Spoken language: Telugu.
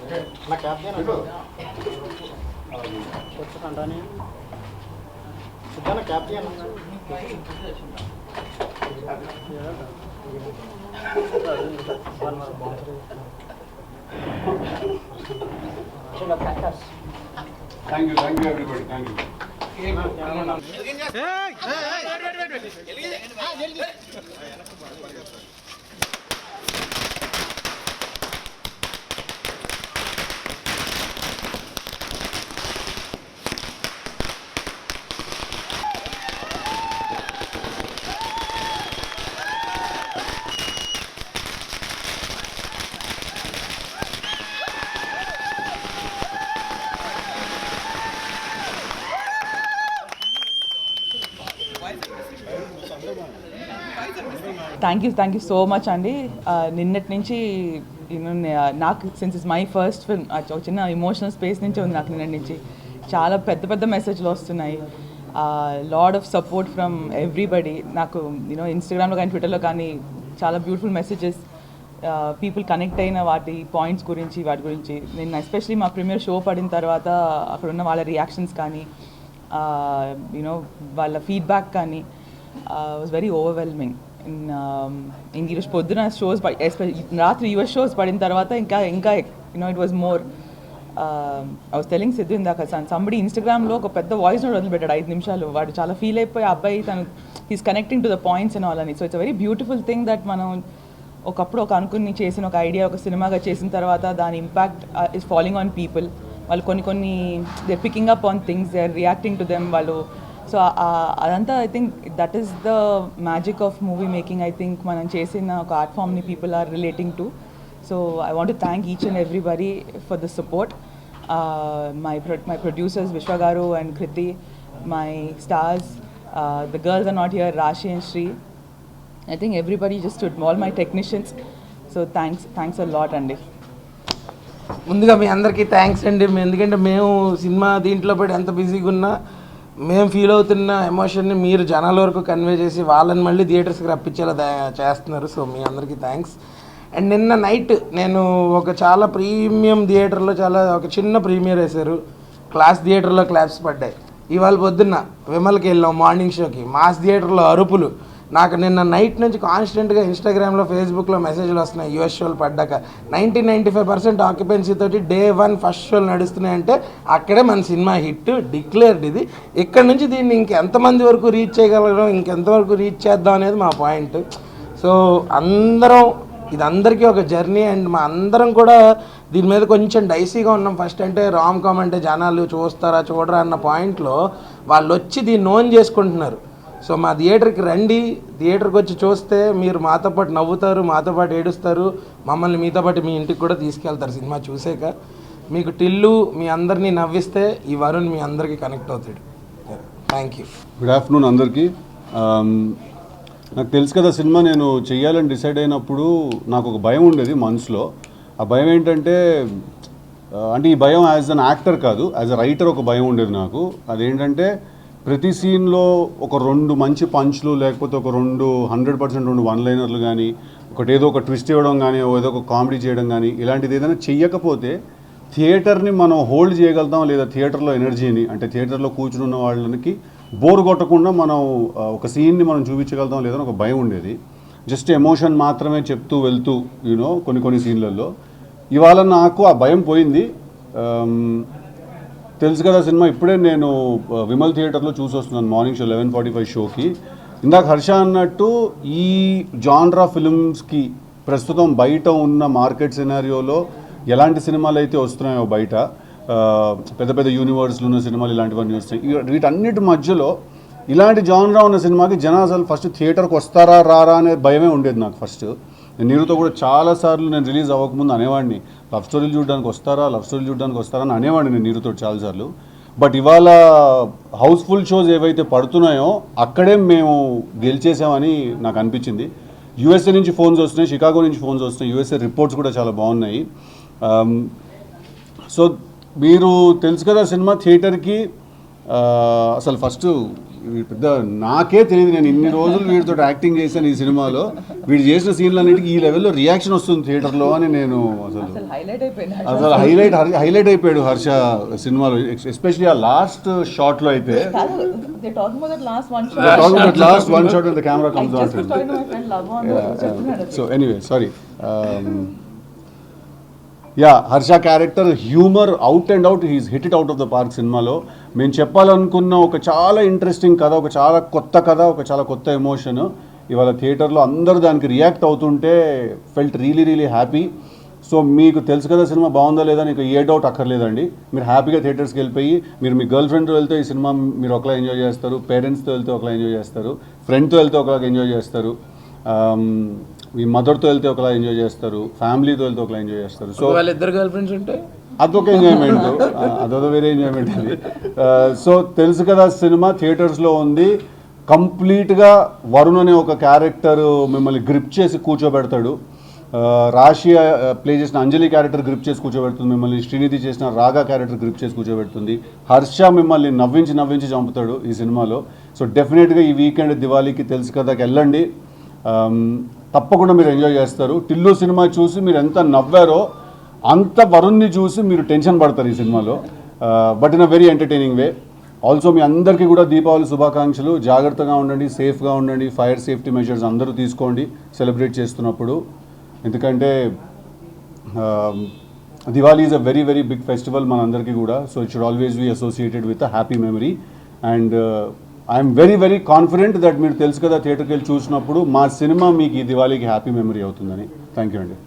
నవీన్ డిసీజ్ ఆయనతో బాగున్నారు నా క్యాబ్ వచ్చానంటా సిద్ధాన క్యాబ్ చేయను Thank you, thank you everybody, thank you. thank you thank you so much అండి నిన్నటి నుంచి uh, నాకు since is my first film ఒక చిన్న ఇమోషనల్ స్పేస్ నుంచి ఉంది నాకు నిన్నటి నుంచి. చాలా పెద్ద పెద్ద మెసేజ్లు వస్తున్నాయి. Lot of support from everybody నాకు యూనో ఇన్స్టాగ్రామ్లో కానీ ట్విట్టర్లో కానీ చాలా బ్యూటిఫుల్ మెసేజెస్ పీపుల్ కనెక్ట్ అయిన వాటి పాయింట్స్ గురించి వాటి గురించి. నేను ఎస్పెషలీ మా ప్రీమియర్ షో పడిన తర్వాత అక్కడ ఉన్న వాళ్ళ రియాక్షన్స్ కానీ uh, యూనో వాళ్ళ ఫీడ్బ్యాక్ కానీ వాజ్ వెరీ ఓవర్వెల్మింగ్ ఇంక um, ఈరోజు పొద్దున షోస్ రాత్రి యుఎస్ షోస్ పడిన తర్వాత ఇంకా ఇంకా you know it was more I was telling Siddhu ఇందాక సంబడి ఇన్స్టాగ్రామ్లో ఒక పెద్ద వాయిస్ నోట్ వదిలిపెట్టాడు ఐదు నిమిషాలు. వాడు చాలా ఫీల్ అయిపోయి అబ్బాయి తను he's connecting to the points and all అని. So it's very beautiful thing that మనం ఒకప్పుడు ఒక అనుకుని చేసిన ఒక ఐడియా ఒక సినిమాగా చేసిన తర్వాత దాని impact is following on people వాళ్ళు కొన్ని కొన్ని they picking up on things they are reacting to them వాళ్ళు సో అదంతా I think that is the magic of movie making I think మనం చేసిన ఒక ఆర్ట్ ఫామ్ని people are relating to so I want thank each and everybody for the support my my producers Vishwa garu and Kriti my stars the girls are not here Raashi and Shri I think everybody just all my technicians so thanks thanks a lot అండి ముందుగా మీ అందరికీ థ్యాంక్స్ అండి. ఎందుకంటే మేము సినిమా దీంట్లో పడి ఎంత బిజీగా ఉన్నా మేము ఫీల్ అవుతున్న ఎమోషన్ని మీరు జనాల వరకు కన్వే చేసి వాళ్ళని మళ్ళీ థియేటర్స్కి రప్పించేలా దా- చేస్తున్నారు. సో మీ అందరికీ థ్యాంక్స్ అండ్ నిన్న నైట్ నేను ఒక చాలా ప్రీమియం థియేటర్లో చాలా ఒక చిన్న ప్రీమియర్ వేశారు. క్లాస్ థియేటర్లో క్లాప్స్ పడ్డాయి. ఇవాళ పొద్దున్న విమల్కి వెళ్ళాం మార్నింగ్ షోకి మాస్ థియేటర్లో అరుపులు. నాకు నిన్న నైట్ నుంచి కాన్స్టెంట్గా ఇన్స్టాగ్రామ్లో ఫేస్బుక్లో మెసేజ్లు వస్తున్నాయి. యుఎస్ షోలు పడ్డాక. Ninety ninety five percent occupancy తోటి డే వన్ ఫస్ట్ షోలు నడుస్తున్నాయంటే అక్కడే మన సినిమా హిట్ డిక్లేర్డ్ ఇది. ఇక్కడ నుంచి దీన్ని ఇంకెంతమంది వరకు రీచ్ చేయగలగడం ఇంకెంతవరకు రీచ్ చేద్దాం అనేది మా పాయింట్ సో అందరం ఇది అందరికీ ఒక జర్నీ అండ్ మా అందరం కూడా దీని మీద కొంచెం డైసీగా ఉన్నాం. ఫస్ట్ అంటే రామ్ కామ్ అంటే జనాలు చూస్తారా చూడరా అన్న పాయింట్లో వాళ్ళు వచ్చి దీన్ని ఓన్ చేసుకుంటున్నారు. సో మా థియేటర్కి రండి. థియేటర్కి వచ్చి చూస్తే మీరు మాతో పాటు నవ్వుతారు మాతో పాటు ఏడుస్తారు. మమ్మల్ని మీతో పాటు మీ ఇంటికి కూడా తీసుకెళ్తారు సినిమా చూసాక. మీకు టిల్లు మీ అందరినీ నవ్విస్తే ఈ వరుణ్ మీ అందరికీ కనెక్ట్ అవుతాడు. థ్యాంక్ యూ గుడ్ ఆఫ్టర్నూన్ అందరికీ. Um, నాకు తెలుసు కదా సినిమా నేను చెయ్యాలని డిసైడ్ అయినప్పుడు నాకు ఒక భయం ఉండేది మనసులో. ఆ భయం ఏంటంటే అంటే ఈ భయం యాజ్ అన్ యాక్టర్ కాదు యాజ్ అ రైటర్ ఒక భయం ఉండేది నాకు. అదేంటంటే ప్రతి సీన్లో ఒక రెండు మంచి పంచ్లు లేకపోతే ఒక రెండు హండ్రెడ్ పర్సెంట్ రెండు వన్ లైనర్లు కానీ ఒకటి ఏదో ఒక ట్విస్ట్ ఇవ్వడం కానీ ఏదో ఒక కామెడీ చేయడం కానీ ఇలాంటిది ఏదైనా చెయ్యకపోతే థియేటర్ని మనం హోల్డ్ చేయగలుగుతాం లేదా థియేటర్లో ఎనర్జీని అంటే థియేటర్లో కూర్చుని ఉన్న వాళ్ళకి బోర్ కొట్టకుండా మనం ఒక సీన్ని మనం చూపించగలుగుతాం లేదని ఒక భయం ఉండేది. జస్ట్ ఎమోషన్ మాత్రమే చెప్తూ వెళ్తూ యూనో కొన్ని కొన్ని సీన్లలో ఇవాళ నాకు ఆ భయం పోయింది. తెలుసు కదా సినిమా ఇప్పుడే నేను విమల్ థియేటర్లో చూసి వస్తున్నాను morning show eleven forty five షోకి. ఇందాక హర్ష అన్నట్టు ఈ జాన్రా ఫిల్మ్స్కి ప్రస్తుతం బయట ఉన్న మార్కెట్ సినారియోలో ఎలాంటి సినిమాలు అయితే వస్తున్నాయో బయట పెద్ద పెద్ద యూనివర్స్లు ఉన్న సినిమాలు ఇలాంటివన్నీ వస్తాయి వీటన్నిటి మధ్యలో ఇలాంటి జాన్రా ఉన్న సినిమాకి జనం అసలు ఫస్ట్ థియేటర్కి వస్తారా రారా అనే భయమే ఉండేది నాకు ఫస్ట్ నేను నీరుతో కూడా చాలా సార్లు నేను రిలీజ్ అవ్వకముందు అనేవాడిని లవ్ స్టోరీలు చూడడానికి వస్తారా? లవ్ స్టోరీలు చూడడానికి వస్తారా? అని అనేవాడిని నేను నీరుతో చాలాసార్లు బట్ ఇవాళ హౌస్ఫుల్ షోస్ ఏవైతే పడుతున్నాయో అక్కడే మేము గెలిచేసామని నాకు అనిపించింది. యూఎస్ఏ నుంచి ఫోన్స్ వస్తున్నాయి షికాగో నుంచి ఫోన్స్ వస్తున్నాయి యూఎస్ఏ రిపోర్ట్స్ కూడా చాలా బాగున్నాయి. సో మీరు తెలుసు కదా సినిమా థియేటర్కి అసలు ఫస్ట్ పెద్ద నాకే తెలియదు నేను ఇన్ని రోజులు వీడితో యాక్టింగ్ చేశాను ఈ సినిమాలో. వీడు చేసిన సీన్లన్నిటికీ ఈ లెవెల్లో రియాక్షన్ వస్తుంది థియేటర్లో అని నేను అసలు అసలు హైలైట్ హైలైట్ అయిపోయాడు హర్ష సినిమాలో ఎస్పెషలీ ఆ లాస్ట్ అయితే. Talking about that last one shot shot the camera comes so anyway sorry yeah Harsha character humour out and out he's hit it out of the park సినిమాలో మేము చెప్పాలనుకున్న ఒక చాలా ఇంట్రెస్టింగ్ కథ ఒక చాలా కొత్త కథ ఒక చాలా కొత్త ఎమోషన్ ఇవాళ థియేటర్లో అందరూ దానికి రియాక్ట్ అవుతుంటే felt really really happy so మీకు తెలుసు కదా సినిమా బాగుందా లేదా నీకు ఏ డౌట్ అక్కర్లేదండి. మీరు హ్యాపీగా థియేటర్స్కి వెళ్ళిపోయి మీరు మీ గర్ల్ ఫ్రెండ్తో వెళ్తే ఈ సినిమా మీరు ఒకలా ఎంజాయ్ చేస్తారు పేరెంట్స్తో వెళ్తే ఒకలా ఎంజాయ్ చేస్తారు ఫ్రెండ్తో వెళ్తే ఒకలాగా ఎంజాయ్ చేస్తారు మీ మదర్తో వెళ్తే ఒకలా ఎంజాయ్ చేస్తారు ఫ్యామిలీతో వెళ్తే ఒకలా ఎంజాయ్ చేస్తారు. సో వాళ్ళిద్దరు గర్ల్ ఫ్రెండ్స్ ఉంటే? అదొక ఎంజాయ్మెంట్ అదొక వేరే ఎంజాయ్మెంట్ అది. సో తెలుసు కదా సినిమా థియేటర్స్లో ఉంది. కంప్లీట్గా వరుణ్ అనే ఒక క్యారెక్టర్ మిమ్మల్ని గ్రిప్ చేసి కూర్చోబెడతాడు. రాశి ప్లే చేసిన అంజలి క్యారెక్టర్ గ్రిప్ చేసి కూర్చోబెడుతుంది. మిమ్మల్ని శ్రీనిధి చేసిన రాగా క్యారెక్టర్ గ్రిప్ చేసి కూర్చోబెడుతుంది. హర్ష మిమ్మల్ని నవ్వించి నవ్వించి చంపుతాడు ఈ సినిమాలో. సో డెఫినెట్గా ఈ వీకెండ్ దివాళీకి తెలుసు కదాకి వెళ్ళండి. తప్పకుండా మీరు ఎంజాయ్ చేస్తారు. టిల్లు సినిమా చూసి మీరు ఎంత నవ్వారో అంత వరుణ్ని చూసి మీరు టెన్షన్ పడతారు ఈ సినిమాలో. But in a very entertaining way also మీ అందరికీ కూడా దీపావళి శుభాకాంక్షలు. జాగ్రత్తగా ఉండండి సేఫ్గా ఉండండి. ఫైర్ సేఫ్టీ మెజర్స్ అందరూ తీసుకోండి సెలబ్రేట్ చేస్తున్నప్పుడు. ఎందుకంటే Diwali is a very very big festival మనందరికీ కూడా. So it should always be associated with a happy memory and I'm very very confident that మీరు తెలుసు కదా థియేటర్కి వెళ్ళి చూసినప్పుడు మా సినిమా మీకు ఈ దివాళీకి హ్యాపీ మెమరీ అవుతుందని. థ్యాంక్ యూ అండి.